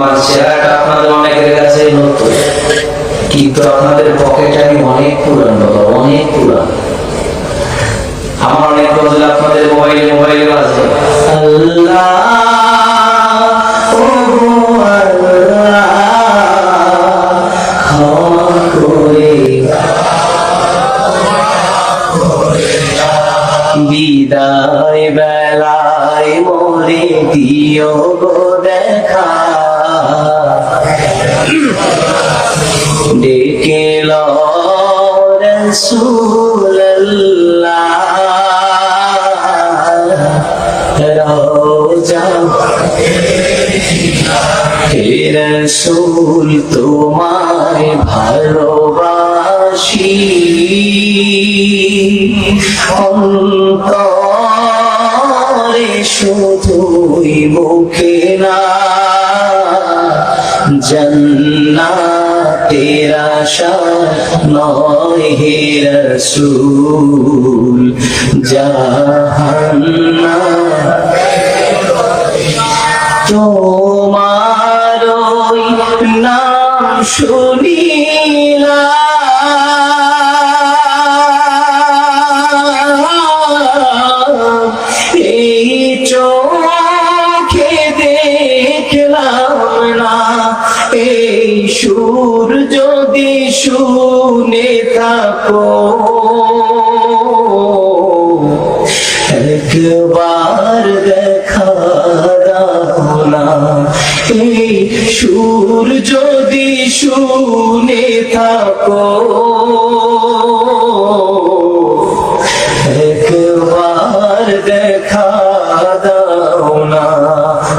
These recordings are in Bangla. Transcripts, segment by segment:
আমার চেহারাটা আপনাদের অনেকের কাছে নতুন। কিন্তু আপনাদের পকেট আমি অনেক পুরান বাবা, অনেক পুরান। আমার অনেক গজল আপনাদের মোবাইলে মোবাইলে আছে বিদায় বেলায় মোরে দিও গো দেখা। ডেকে রোজা হে রসুল তোমায় ভালোবাসি। অন্তরে শুধুই মুখে না। জন্নাতের তেরা নয় হে রসুল জাহান্নাম। তোমার নাম শুনিলা সুর যদি শুনে থাকো। একবার দেখা না। এই সুর যদি শুনে থাকো। একবার দেখা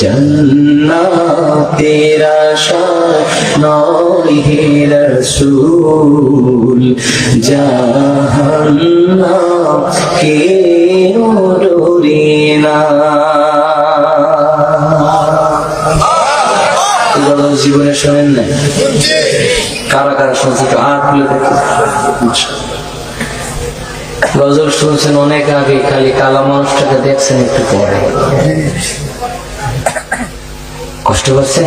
জন্নাতের আশা নয় হে রসুল জাহান্না কেউ ডোরে জীবনে শোনেন নাই? কারা কারা শুনছে একটু হাত খুলে গজল শুনছেন অনেক আগে, খালি কালা মানুষটাকে দেখছেন একটু পরে। কষ্ট করছে